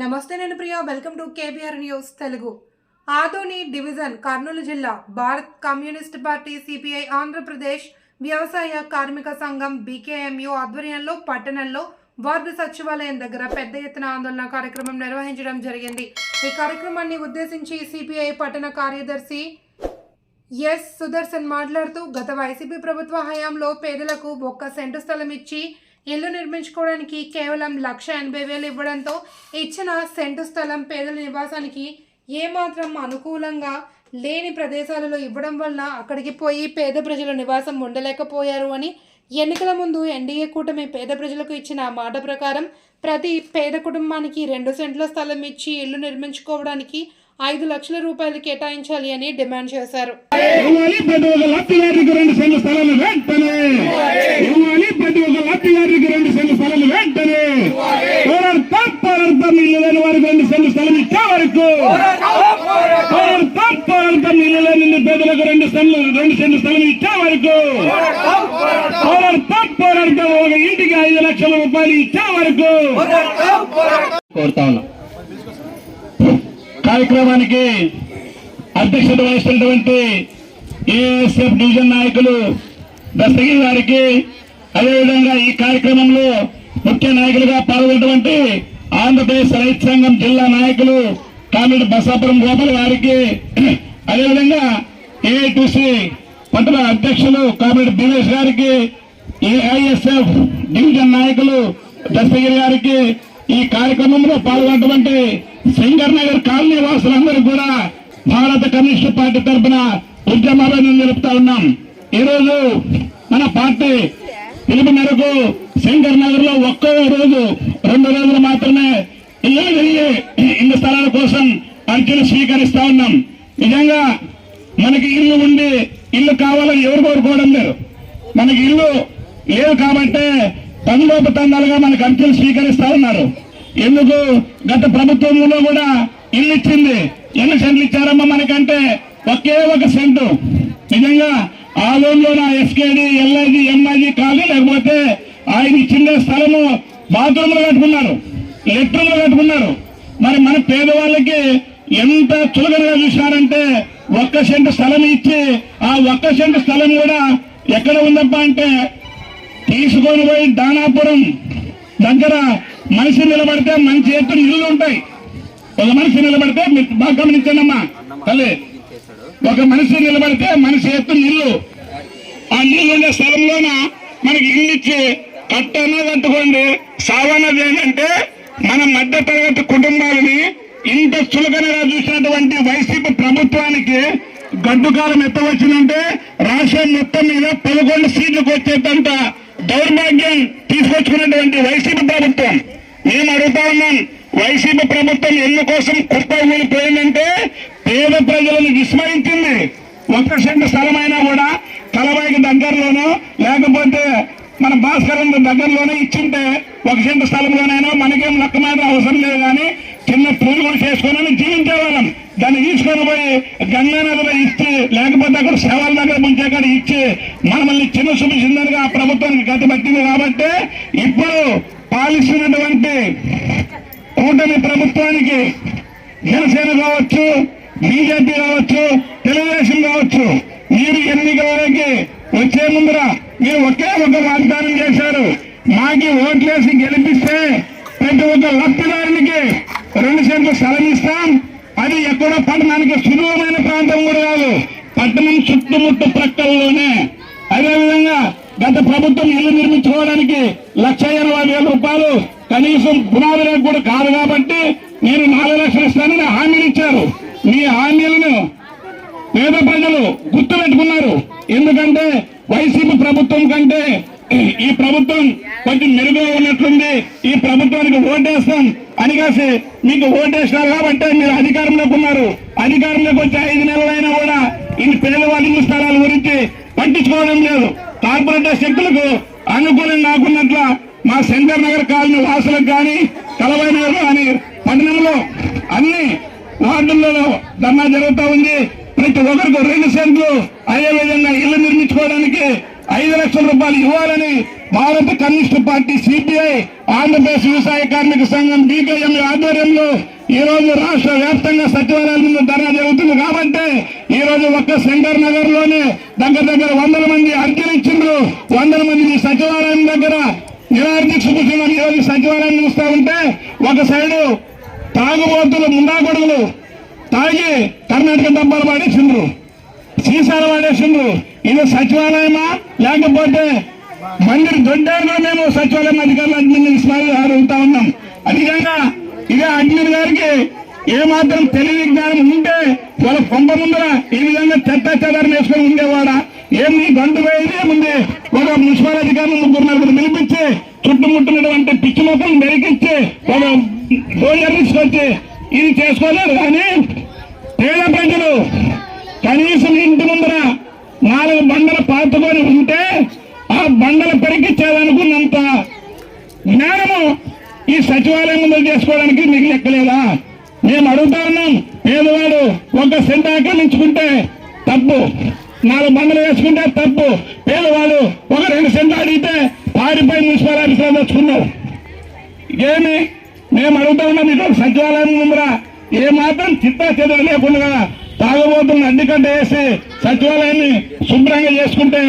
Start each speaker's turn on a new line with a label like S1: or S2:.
S1: నమస్తే నేను Priya. Welcome to KBR news Telugu Adoni division Kurnool జిల్లా Bharat communist party CPI Andhra Pradesh వ్యవసాయ కార్మిక సంఘం బీకేఎంయు ఆధ్వర్యంలో పట్టణంలో వార్డు సచివాలయం దగ్గర పెద్ద ఎత్తున ఆందోళన కార్యక్రమం నిర్వహించడం జరిగింది. ఈ కార్యక్రమాన్ని ఉద్దేశించి సిపిఐ పట్టణ కార్యదర్శి ఎస్ సుదర్శన్ మాట్లాడుతూ గత వైసీపీ ప్రభుత్వ హయాంలో పేదలకు ఒక్క సెంటు స్థలం ఇచ్చి ఇల్లు నిర్మించుకోవడానికి కేవలం లక్ష ఎనభై వేలు ఇవ్వడంతో ఇచ్చిన సెంటు స్థలం పేదల నివాసానికి ఏమాత్రం అనుకూలంగా లేని ప్రదేశాలలో ఇవ్వడం వలన అక్కడికి పోయి పేద ప్రజలు నివాసం ఉండలేకపోయారు అని ఎన్నికల ముందు ఎన్డీఏ కూటమి పేద ప్రజలకు ఇచ్చిన మాట ప్రకారం ప్రతి పేద కుటుంబానికి రెండు సెంట్ల స్థలం ఇచ్చి ఇల్లు నిర్మించుకోవడానికి ఐదు లక్షల రూపాయలు కేటాయించాలి అని డిమాండ్ చేశారు.
S2: ప్రతి ఒక్క లబ్ధిదారుడికి రెండు సెంట్ల స్థలం వెంటనే ఇవ్వాలి పోరాడతాం పోరాడతాం ఇల్లు లేని వారికి రెండు సెంట్ల స్థలం ఇచ్చే వరకు. పోరాడతాం పోరాడతాం ఇల్లు లేని పేదలకు రెండు సెంట్లు రెండు సెంట్ల స్థలం ఇచ్చే వరకు. పోరాడతాం పోరాడతాం ఒక ఇంటికి ఐదు లక్షల రూపాయలు ఇచ్చే వరకు. కోరుతా ఉన్నాం. కార్యక్రమానికి అధ్యక్షత వహిస్తున్నటువంటి ఏఎస్ఎఫ్ డివిజన్ నాయకులు దస్తగిరి గారికి అదేవిధంగా ఈ కార్యక్రమంలో ముఖ్య నాయకులుగా పాల్గొన్నటువంటి ఆంధ్రప్రదేశ్ రైతు సంఘం జిల్లా నాయకులు కామెడీ బసాపురం గోపాల్ గారికి అదేవిధంగా ఏఐటిసి మండల అధ్యక్షులు కామిడి దినేష్ గారికి ఏఐఎస్ఎఫ్ డివిజన్ నాయకులు దస్తగిరి గారికి ఈ కార్యక్రమంలో పాల్గొన్నటువంటి శంకర్ నగర్ కాలనీ వాసులందరూ కూడా భారత కమ్యూనిస్ట్ పార్టీ తరఫున ఉద్యమాలను నిలుపుతా ఉన్నాం. ఈరోజు మన పార్టీ ఇది మేరకు శంకర్ నగర్లో ఒక్కో రోజు రెండు రోజులు మాత్రమే ఇల్లు వెళ్ళి ఇన్ని స్థలాల కోసం అర్జీలు స్వీకరిస్తా ఉన్నాం. నిజంగా మనకి ఇల్లు ఉండి ఇల్లు కావాలని ఎవరు కోరుకోవడం లేదు. మనకి ఇల్లు లేవు కాబట్టి తండోపతండాలుగా మనకు అర్జీలు స్వీకరిస్తా ఉన్నారు. ఎందుకు? గత ప్రభుత్వంలో కూడా ఇల్లు ఇచ్చింది. ఎన్ని సెంట్లు ఇచ్చారమ్మా మనకంటే? ఒకే ఒక సెంటు. నిజంగా ఆ లోన్లో నా ఎస్కేడి ఎల్ఐజి ఎంఐజి కాదు లేకపోతే ఆయన ఇచ్చిన స్థలము బాత్రూమ్లు కట్టుకున్నారు లెట్రూమ్లు కట్టుకున్నారు. మరి మన పేదవాళ్ళకి ఎంత చులకనగా చూసినారంటే ఒక్క సెంటు స్థలం ఇచ్చి ఆ ఒక్క సెంటు స్థలం కూడా ఎక్కడ ఉందప్ప అంటే తీసుకొని పోయి దానాపురం దగ్గర మనిషి నిలబడితే మంచి ఎత్తు ఇల్లు ఉంటాయి. ఒక మనిషి నిలబడితే మీరు బాగా గమనించండమ్మా తల్లి ఒక మనిషి నిలబడితే మనిషి ఎత్తు ఇల్లు ఆ నీళ్ళు ఉండే స్థలంలోన మనకి ఇల్లు ఇచ్చి కట్టన కట్టుకోండి. సావన్నది ఏంటంటే మన మధ్య తరగతి కుటుంబాలని ఇంత చులకనగా చూసినటువంటి వైసీపీ ప్రభుత్వానికి గడ్డుకాలం ఎత్త వచ్చిందంటే రాష్ట్రం మొత్తం మీద పదకొండు సీట్లకు వచ్చేటంత దౌర్భాగ్యం తీసుకొచ్చుకున్నటువంటి వైసీపీ ప్రభుత్వం. మేము అడుగుతా ఉన్నాం వైసీపీ ప్రభుత్వం ఎందుకోసం కుప్ప ఊలిపోయిందంటే పేద ప్రజలను విస్మరించింది. ఒక్క సెంటు స్థలమైనా కూడా కలబాయికి దగ్గరలోనో లేకపోతే మన భాస్కరం దగ్గరలోనే ఇచ్చింటే ఒక సెంటు స్థలంలోనైనా మనకేం లెక్క అవసరం లేదు కానీ చిన్న పూలు కూడా చేసుకొని జీవించే వాళ్ళం. దాన్ని తీసుకొని పోయి గంగా నదిలో ఇచ్చి లేకపోతే అక్కడ సేవల దగ్గర ముంచే కాడ ఇచ్చి మనల్ని చిన్న చూపించిందనిగా ఆ ప్రభుత్వానికి గతి పట్టింది కాబట్టి ఇప్పుడు పాలిస్తున్నటువంటి కూటమి ప్రభుత్వానికి జనసేన కావచ్చు బీజేపీ కావచ్చు తెలుగుదేశం కావచ్చు మీరు ఎన్నికల వరకు వచ్చే ముందర మీరు ఒకే ఒక వాగ్దానం చేశారు. మాకి ఓట్లేసి గెలిపిస్తే ప్రతి ఒక్క లబ్ధిదారునికి రెండు సెంట్లు స్థలం ఇస్తాం. అది ఎక్కడో పట్టణానికి సులభమైన ప్రాంతం కూడా కాదు. పట్టణం చుట్టుముట్టు ప్రక్కల్లోనే. అదేవిధంగా గత ప్రభుత్వం ఇల్లు నిర్మించుకోవడానికి లక్ష ఎనభై వేల రూపాయలు కనీసం పునాదులకు కూడా కాదు కాబట్టి నేను నాలుగు లక్షలు ఇస్తానని హామీలు ఇచ్చారు. మీ హామీలను పేద ప్రజలు గుర్తు పెట్టుకున్నారు ఎందుకంటే వైసీపీ ప్రభుత్వం కంటే ఈ ప్రభుత్వం కొంచెం మెరుగుగా ఉన్నట్లుంది. ఈ ప్రభుత్వానికి ఓటేస్తాం అని కాసి మీకు ఓటేసినారు కాబట్టి మీరు అధికారంలోకి ఉన్నారు. అధికారంలోకి వచ్చి ఐదు నెలలైనా కూడా ఈ పేదవాళ్ళ ఇల్లు స్థలాల గురించి పట్టించుకోవడం లేదు. కార్పొరేటర్ శక్తులకు అనుకూలం కాకున్నట్ల మా శంకర్ నగర్ కాలనీ వాసులకు కానీ కలవాయి కానీ పట్టణంలో అన్ని వార్డులలో ధర్నా జరుగుతూ ఉంది. ప్రతి ఒక్కరికి రెండు సెంట్లు అదే విధంగా ఇల్లు నిర్మించుకోవడానికి ఐదు లక్షల రూపాయలు ఇవ్వాలని భారత కమ్యూనిస్ట్ పార్టీ సిపిఐ ఆంధ్రప్రదేశ్ వ్యవసాయ కార్మిక సంఘం బీకేఎం ఆధ్వర్యంలో ఈ రోజు రాష్ట్ర వ్యాప్తంగా సచివాలయాల ముందు ధర్నా జరుగుతుంది. కాబట్టి ఈ రోజు ఒక్క శంకర్ నగర్లోనే దగ్గర దగ్గర వందల మంది అర్జీలు ఇచ్చిండ్రు వందల మంది ఈ సచివాలయం దగ్గర నిరార్థి కూర్చున్నారు ఈ రోజు సచివాలయం చూస్తూ ఉంటే ఒక సైడు తాగుబోతులు ముండాగొడుగులు తాగి కర్ణాటక డబ్బాలు పాడేసిండ్రు. సీసాలు వాడేసిండ్రు ఇది సచివాలయమా? లేకపోతే మందిరి దొడ్డారులో మేము సచివాలయం అధికారులు అడ్మిన్ అడుగుతా ఉన్నాం. అధికంగా ఇదే అడ్మిన్ గారికి ఏ మాత్రం తెలివి జ్ఞానం ఉంటే వాళ్ళ కొంప ముందర ఈ విధంగా చెత్త చెదారం వేసుకొని ఉండేవాడా? ఏం నీ గంటు పోయేది ఏముంది? ఒక మున్సిపల్ అధికారులు ముగ్గురు నలుగురు పిలిపించి చుట్టుముట్టినటువంటి పిచ్చి మొక్కలు మెరికించి ఇది కానీ పేద ప్రజలు కనీసం ఇంటి ముందర నాలుగు బండలు పాతుకొని ఉంటే ఆ బండలు పెరిగించాలనుకున్నంత జ్ఞానము ఈ సచివాలయం ముందు చేసుకోవడానికి మీకు లెక్కలేదా? మేము అడుగుతా ఉన్నాం పేదవాడు ఒక సెంట్ ఆక్రమించుకుంటే తప్పు. నాలుగు బండలు వేసుకుంటే తప్పు. పేదవాడు ఒక రెండు సెంట్లు అడిగితే పారిపోయి మున్సిపల్ ఆఫీసులో ఏమి? మేము అడుగుతా ఉన్నాం ఇక్కడ సచివాలయం ముందర ఏ మాత్రం చిత్తా చెదర లేకుండా తాగబోతున్న అడ్డికట్ట వేసి సచివాలయాన్ని శుభ్రంగా చేసుకుంటే